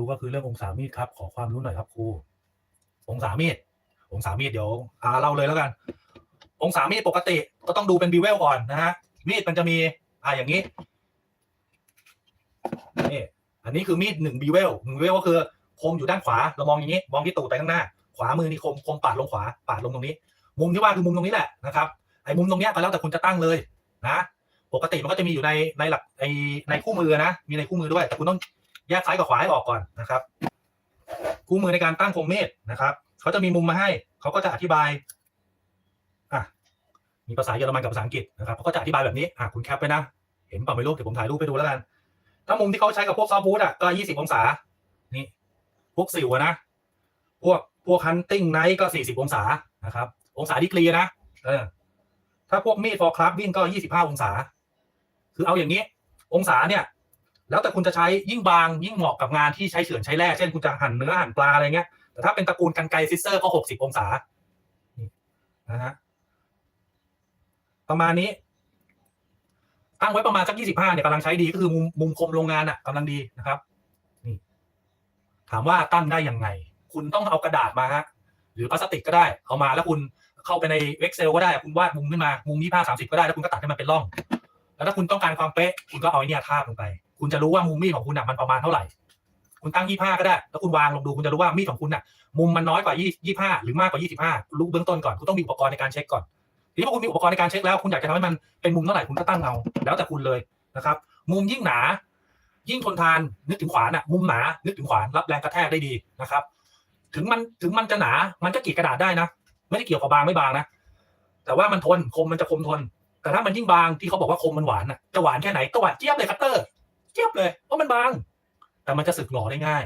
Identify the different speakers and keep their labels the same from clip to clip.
Speaker 1: รู้ก็คือเรื่ององศามีดครับ ขอความรู้หน่อยครับครูองศามีดองศามีดเดี๋ยวอ่าเล่าเลยแล้วกัน องศามีดปกติก็ต้องดูเป็นบิเวลก่อนนะฮะมีดมันจะมีอ่าอย่างนี้นี่อันนี้คือมีดหนึ่งบิเวลหนึ่งบิเวลก็คือคมอยู่ด้านขวาเรามองอย่างนี้ มองที่ตูดไปข้างหน้า ขวามือนี่คมคมปาดลงขวาปาดลงตรงนี้ มุมที่ว่าคือมุมตรงนี้แหละนะครับไอ้มุมตรงเนี้ยก็แล้วแต่คุณจะตั้งเลยนะ ปกติมันก็จะมีอยู่ในในหลักในในคู่มือนะ มีในคู่มือด้วย แต่คุณต้อง แยกซ้ายกับขวาให้ออกก่อนนะครับคู่มือในการตั้งคมเมตรนะครับเขาจะมีมุมมาให้เขาก็จะอธิบายอะมีภาษาเยอรมันกับภาษาอังกฤษนะครับเขาก็จะอธิบายแบบนี้อะคุณแคปไปนะ เห็นเปล่าไม่รู้เดี๋ยวผมถ่ายรูปไปดูแล้วกัน ถ้ามุมที่เขาใช้กับพวกซอฟต์บูธอะก็ยี่สิบองศา นี่ พวกสิวนะ พวกพวกฮันติ้งไนท์ก็สี่สิบองศานะครับ องศาดีกรีนะเออถ้าพวกมีดฟอร์คราฟวิ่งก็ยี่สิบห้าองศา คือเอาอย่างนี้ องศาเนี่ย แล้วแต่คุณจะใช้ยิ่งบางยิ่งเหมาะกับงานที่ใช้เฉือนใช้แร่เช่นคุณจะหั่นเนื้อหั่นปลาอะไรเงี้ยแต่ถ้าเป็นตระกูลกันไกซิสเซอร์ก็หกสิบองศานะฮะประมาณนี้ ตั้งไว้ประมาณสักยี่สิบห้าเนี่ยกำลังใช้ดีก็คือมุมมุมคมโรงงานอะกำลังดีนะครับนี่ถามว่าตั้งได้ยังไง คุณต้องเอากระดาษมาฮะหรือพลาสติกก็ได้ เอามาแล้วคุณเข้าไปใน Excel ก็ได้คุณวาดมุมขึ้นมามุมยี่ห้าสามสิบก็ได้แล้วคุณก็ตัดให้มันเป็นร่อง แล้วถ้าคุณต้องการความเป๊ะคุณก็เอาไอเนี่ยทาบลงไป คุณจะรู้ว่ามุมมีดของคุณอะมันประมาณเท่าไหร่ คุณตั้งยี่ห้าก็ได้ แล้วคุณวางลงดูคุณจะรู้ว่ามีดของคุณอะ มุมมันน้อยกว่ายี่ยี่ห้าหรือมากกว่ายี่สิบห้ารู้เบื้องต้นก่อนคุณต้องมีอุปกรณ์ในการเช็คก่อนทีนี้พอคุณมีอุปกรณ์ในการเช็คแล้ว คุณอยากจะทำให้มันเป็นมุมเท่าไหร่คุณก็ตั้งเอาแล้วแต่คุณเลยนะครับ มุมยิ่งหนา ยิ่งทนทานนึกถึงขวานอะมุมหนานึกถึงขวานรับแรงกระแทกได้ดีนะครับ ถึงมันถึงมันจะหนามันก็กรีดกระดาษได้นะ ไม่ได้เกี่ยวกับบางไม่บางนะแต่ว่ามันทนคมมันจะคมทน แต่ถ้ามันยิ่งบางที่เขาบอกว่าคมมันหวานอะจะหวานแค่ไหนก็หวานเจี๊ยบเลยคัตเตอร์ เจี๊ยบเลยเพราะมันบาง แต่มันจะสึกหลอได้ง่าย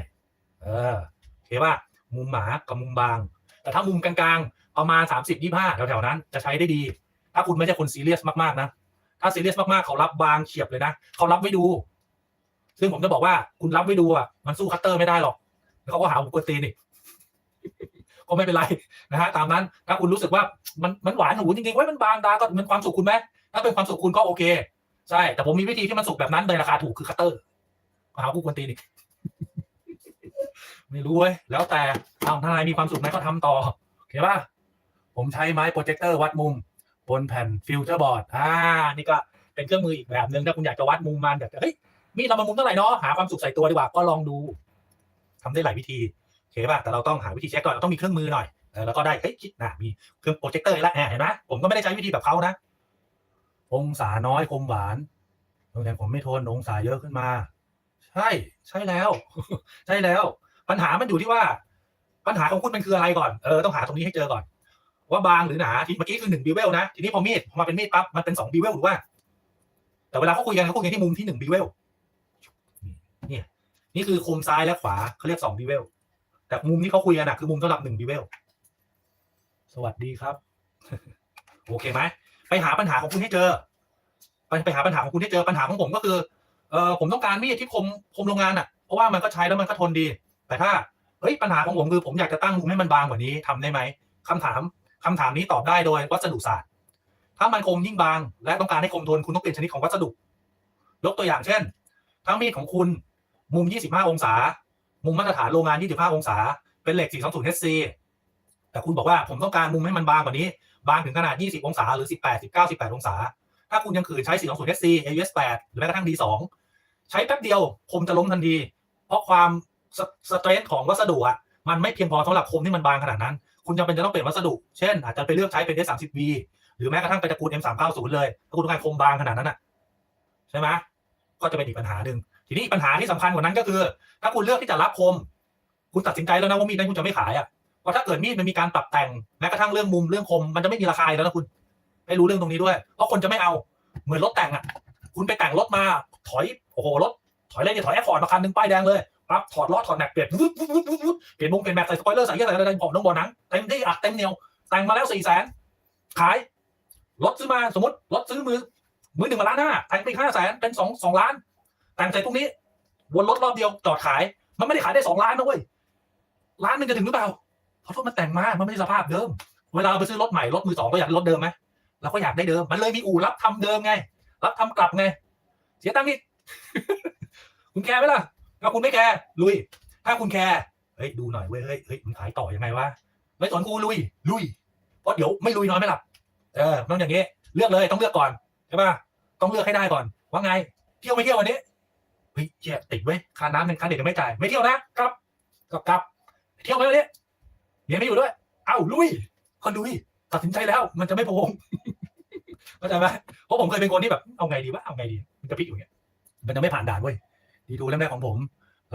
Speaker 1: เออโอเคป่ะมุมหมากับมุมบาง แต่ถ้ามุมกลางๆ ประมาณสามสิบยี่ห้าแถวๆนั้น จะใช้ได้ดี ถ้าคุณไม่ใช่คนซีเรียสมากๆนะถ้าซีเรียสมากๆเขารับบางเฉียบเลยนะเขารับไว้ดู ซึ่งผมจะบอกว่าคุณรับไว้ดูอะมันสู้คัตเตอร์ไม่ได้หรอกแล้วเขาก็หาผมกวนตีนอีกก็ไม่เป็นไรนะฮะตามนั้นถ้าคุณรู้สึกว่ามันมันหวานหูจริงๆไว้มันบางดาก็มันความสุขคุณไหมถ้าเป็นความสุขคุณก็โอเค ใช่ แต่ผมมีวิธีที่มันสุกแบบนั้นในราคาถูกคือคัตเตอร์มาหาผู้กวนตีนอีกไม่รู้เว้ยแล้วแต่เอาถ้านายมีความสุขนายก็ทำต่อโอเคป่ะผมใช้ไม้โปรเจคเตอร์วัดมุม บนแผ่นฟิวเจอร์บอร์ดอ่านี่ก็เป็นเครื่องมืออีกแบบหนึ่งถ้าคุณอยากจะวัดมุมมันอยากจะเฮ้ยมีเรามามุมเท่าไหร่เนาะหาความสุขใส่ตัวดีกว่าก็ลองดูทำได้หลายวิธีโอเคป่ะแต่เราต้องหาวิธีเช็คก่อนเราต้องมีเครื่องมือหน่อยแล้วก็ได้เฮ้ยคิดนะมีเครื่องโปรเจคเตอร์ล้วเห็นไหมผมก็ไม่ได้ใช้วิธีแบบเขานะ องศาน้อยคมหวานแต่ผมไม่ทนองศาเยอะขึ้นมา ใช่ ใช่แล้ว ใช่แล้ว ปัญหามันอยู่ที่ว่า ปัญหาของคุณมันคืออะไรก่อนเออต้องหาตรงนี้ให้เจอก่อน ว่าบางหรือหนาที่เมื่อกี้คือหนึ่งบิวเวลนะทีนี้พอมีดพอมาเป็นมีดปั๊บมันเป็นสองบิวเวลหรือว่า แต่เวลาเขาคุยกันเขาคุยกันที่มุมที่หนึ่งบิวเวลนี่นี่คือคมซ้ายและขวาเขาเรียกสองบิวเวลแต่มุมที่เขาคุยกันอะคือมุมสำหรับหนึ่งบิวเวลสวัสดีครับ โอเคไหม ไปหาปัญหาของคุณให้เจอ ไปไปหาปัญหาของคุณให้เจอปัญหาของผมก็คือเออผมต้องการมีดที่คมคมโรงงานอะเพราะว่ามันก็ใช้แล้วมันก็ทนดี แต่ถ้าเฮ้ยปัญหาของผมคือผมอยากจะตั้งมุมให้มันบางกว่านี้ทำได้ไหมคำถามคำถามนี้ตอบได้โดยวัสดุศาสตร์ ถ้ามันคมยิ่งบาง และต้องการให้คมทนคุณต้องเปลี่ยนชนิดของวัสดุ ยกตัวอย่างเช่นถ้ามีดของคุณมุม 25 องศา มุมมาตรฐานโรงงาน 25 องศา เป็นเหล็ก 420 HC แต่คุณบอกว่าผมต้องการมุมให้มันบางกว่านี้ บางถึงขนาด 20 องศา หรือ 18 19 18 องศา ถ้าคุณยังขืนใช้ 420 HC AUS 8หรือแม้กระทั่ง D2 ใช้แป๊บเดียวคมจะล้มทันที เพราะความสเตรนท์ของวัสดุอะมันไม่เพียงพอสำหรับคมที่มันบางขนาดนั้น คุณจำเป็นจะต้องเปลี่ยนวัสดุ เช่น อาจจะไปเลือกใช้เป็น S30V หรือแม้กระทั่งเป็นตระกูล M390 เลยถ้าคุณต้องการคมบางขนาดนั้นอะใช่ไหมก็จะเป็นอีกปัญหาหนึ่งทีนี้ปัญหาที่สำคัญกว่านั้นก็คือ ถ้าคุณเลือกที่จะรับคม คุณตัดสินใจแล้วนะว่ามีดนั้นคุณจะไม่ขายอะ เพราะถ้าเกิดมีดมันมีการปรับแต่งแม้กระทั่งเรื่องมุมเรื่องคมมันจะไม่มีราคาแล้วนะคุณให้รู้เรื่องตรงนี้ด้วย เพราะคนจะไม่เอาเหมือนรถแต่งอะ คุณไปแต่งรถมา ถอยโอ้โหรถถอยเลยเนี่ยถอยแอร์ฟอร์ดมาคันหนึ่งป้ายแดงเลยปั๊บถอดล้อถอดแม็กเปลี่ยนวุ๊บวุ๊บวุ๊บวุ๊บเปลี่ยนมุงเปลี่ยนแม็กใส่สปอยเลอร์ใส่เยอะใส่อะไรผมน้องบอลหนังเต็มที่อัดเต็มเหนียวแต่งมาแล้วสี่แสนขายรถซื้อมาสมมติรถซื้อมือมือหนึ่งมาล้านห้าแต่งไปห้าแสนเป็นสองสองล้าน แต่งใส่พวกนี้วนรถรอบเดียวจอดขาย มันไม่ได้ขายได้สองล้านนะเว้ยล้านหนึ่งจะถึงหรือเปล่า เพราะรถมันแต่งมา มันไม่ใช่สภาพเดิม เวลาเราไปซื้อรถใหม่รถมือสองก็อยากรถเดิมไหมเราก็อยากได้เดิม มันเลยมีอู่รับทำเดิมไง รับทำกลับไง เสียตังค์อีกคุณแคร์ไหมล่ะถ้าคุณไม่แคร์ลุย ถ้าคุณแคร์เฮ้ยดูหน่อยเว้ยเฮ้ยเฮ้ยมันขายต่อยังไงวะไม่สนกูลุย ลุยเพราะเดี๋ยวไม่ลุยนอนไม่หลับเออต้องอย่างงี้ เลือกเลยต้องเลือกก่อนใช่ป่ะต้องเลือกให้ได้ก่อน ว่าไง เที่ยวไม่เที่ยววันนี้เฮ้ยเจี๊ยติดเว้ยค่าน้ำเป็นค่าเด็กยังไม่จ่ายไม่เที่ยวนะครับก็กลับเที่ยวไหมวันนี้ เมียไม่อยู่ด้วย เอ้าลุยคนลุยตัดสินใจแล้ว มันจะไม่โพงเข้าใจไหมเพราะผมเคยเป็นคนที่แบบเอาไงดีวะเอาไงดีมันจะพิกอยู่เงี้ยมันจะไม่ผ่านด่านเว้ยดีดูเล่มแรกของผม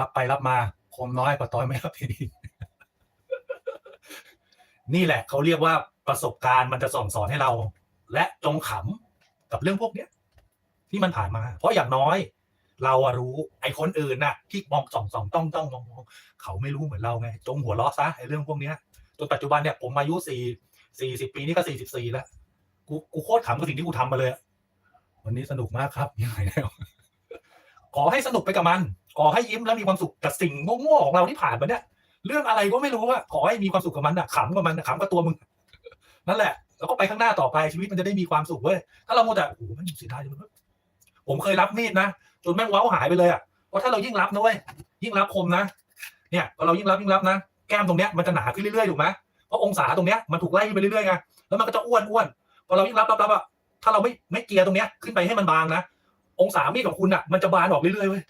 Speaker 1: รับไปรับมาคมน้อยกว่าตอนไม่รับทีนี้นี่แหละเขาเรียกว่าประสบการณ์มันจะส่องสอนให้เรา และจงขำกับเรื่องพวกเนี้ยที่มันผ่านมา เพราะอย่างน้อย เราอะรู้ไอ้คนอื่นน่ะ ที่มองส่องส่องต้องต้องมองมองเขาไม่รู้เหมือนเราไง จงหัวเราะซะไอ้เรื่องพวกเนี้ยจนปัจจุบันเนี่ยผมอายุสี่สี่สิบปีนี่ก็สี่สิบสี่แล้วกูกูโคตรขำกับสิ่งที่กูทำมาเลยวันนี้สนุกมากครับยังไงแล้วขอให้สนุกไปกับมัน ขอให้ยิ้มแล้วมีความสุขกับสิ่งโง่ๆของเราที่ผ่านมาเนี่ยเรื่องอะไรก็ไม่รู้อะขอให้มีความสุขกับมันอะขำกับมันอะขำกับตัวมึงนั่นแหละ แล้วก็ไปข้างหน้าต่อไปชีวิตมันจะได้มีความสุขเว้ยถ้าเราโมแต่โอ้โหมันเสียดายจังเลย ผมเคยรับมีดนะจนแม่งเว้าหายไปเลยอะเพราะถ้าเรายิ่งรับนะเว้ยยิ่งรับคมนะเนี่ยพอเรายิ่งรับยิ่งรับนะแก้มตรงเนี้ยมันจะหนาขึ้นเรื่อยๆถูกไหมเพราะองศาตรงเนี้ยมันถูกไล่ไปเรื่อยๆไงแล้วมันก็จะอ้วนอ้วนพอเรายิ่งรับรับรับอะถ้าเราไม่ไม่เกียร์ตรงเนี้ยขึ้นไปให้มันบางนะองศามีดของคุณอะมันจะบานออกเรื่อยๆเว้ย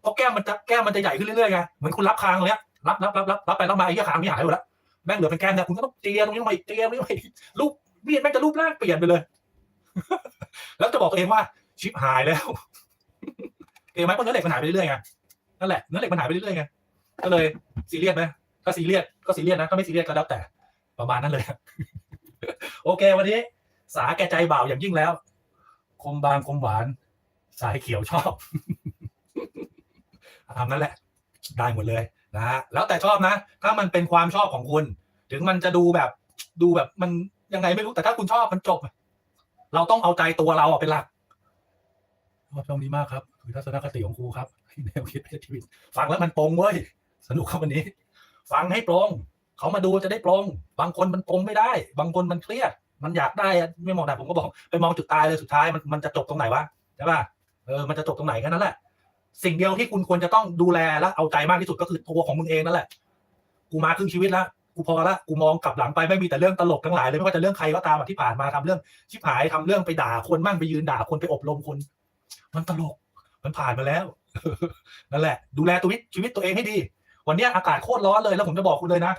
Speaker 1: เพราะแก้มมันจะแก้มมันจะใหญ่ขึ้นเรื่อยๆไงเหมือนคุณรับคางตรงเนี้ยรับรับรับรับรับไปรับมาไอ้ยคางไม่หายหมดแล้วแม่งเหลือเป็นแก้มเนี่ยคุณก็ต้องเจียตรงนี้ลงมาอีกเจียตรงนี้ลงมาอีกรูปมีดแม่งจะรูปร่างเปลี่ยนไปเลย แล้วจะบอกตัวเองว่า ชิบหายแล้วเห็นไหมเพราะเนื้อเหล็กมันหายไปเรื่อยๆไงนั่นแหละเนื้อเหล็กมันหายไปเรื่อยๆไงก็เลยซีเรียสไหมถ้าซีเรียสก็ซีเรียสนะถ้าไม่ซีเรียสก็แล้วแต่ประมาณนั้นเลยโอเค วันนี้ สาแก่ใจบ่าวอย่างยิ่งแล้ว คมบางคมหวาน สายเขียวชอบทำนั่นแหละ ได้หมดเลยนะฮะแล้วแต่ชอบนะ ถ้ามันเป็นความชอบของคุณ ถึงมันจะดูแบบดูแบบมันยังไงไม่รู้แต่ถ้าคุณชอบมันจบ เราต้องเอาใจตัวเราเป็นหลัก ชอบช่องนี้มากครับ คือทัศนคติของครูครับแนวคิดให้ชีวิตฟังแล้วมันโปร่งเว้ยสนุกครับวันนี้ ฟังให้โปร่งเขามาดูจะได้โปร่งบางคนมันโปร่งไม่ได้ บางคนมันเครียด มันอยากได้อะไม่มองแต่ผมก็บอก ไปมองจุดตายเลยสุดท้ายมันมันจะจบตรงไหนวะใช่ป่ะเออมันจะจบตรงไหนแค่นั้นแหละสิ่งเดียวที่คุณควรจะต้องดูแลและเอาใจมากที่สุดก็คือตัวของมึงเองนั่นแหละ กูมาครึ่งชีวิตแล้วกูพอละกูมองกลับหลังไปไม่มีแต่เรื่องตลกทั้งหลายเลยไม่ว่าจะเรื่องใครก็ตามที่ผ่านมาทำเรื่องชิบหายทำเรื่องไปด่าคนมั่งไปยืนด่าคนไปอบรมคน มันตลก มันผ่านมาแล้ว นั่นแหละ ดูแลตัววิตชีวิตตัวเองให้ดี วันเนี้ยอากาศโคตรร้อนเลย แล้วผมจะบอกคุณเลยนะ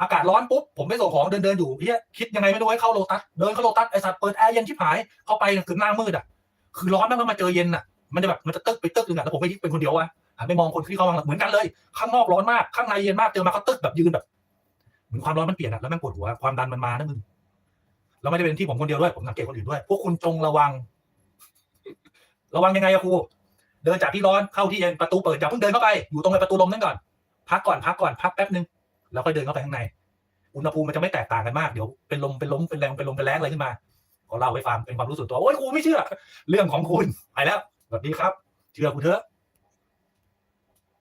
Speaker 1: อากาศร้อนปุ๊บ ผมไปส่งของเดินเดินอยู่เฮียคิดยังไงไม่รู้ให้เข้าโลตัส เดินเข้าโลตัสไอสัตว์เปิดแอร์เย็นชิบหาย เข้าไปคือหน้ามืดอะ คือร้อนมากแล้วมาเจอเย็นอะ มันจะแบบมันจะตึกไปตึกนึงอะแล้วผมก็ยิ่เป็นคนเดียวอะหันไปมองคนที่เขากำลังเหมือนกันเลย ข้างนอกร้อนมาก ข้างในเย็นมากเจอมาเขาตึกแบบยืนแบบเหมือนความร้อนมันเปลี่ยนอะแล้วม่งปวดหัวความดันมันมานะมึงแล้วไม่ได้เป็นที่ผมคนเดียวด้วยผมสังเกตคนอื่นด้วย พวกคุณจงระวัง ระวังยังไงอะครูเดินจากที่ร้อนเข้าที่เย็นประตูเปิดอย่าเพิ่งเดินเข้าไปอยู่ตรงไอ้ประตูลมนั่นก่อนพักก่อนพักก่อนพักแป๊บนึงแล้วค่อยเดินเข้าไปข้างใน อุณหภูมิมันจะไม่แตกต่างกันมากเดี๋ยวเป็นลมเป็นล้มเป็นแรงเป็นลมเป็นแรงอะไรขึ้นมาขอเล่าให้ฟังเป็นความรู้สึกตัวโอ้ยครูไม่เชื่อ เรื่องของคุณไปแล้วสวัสดีครับ เชื่อครูเถอะ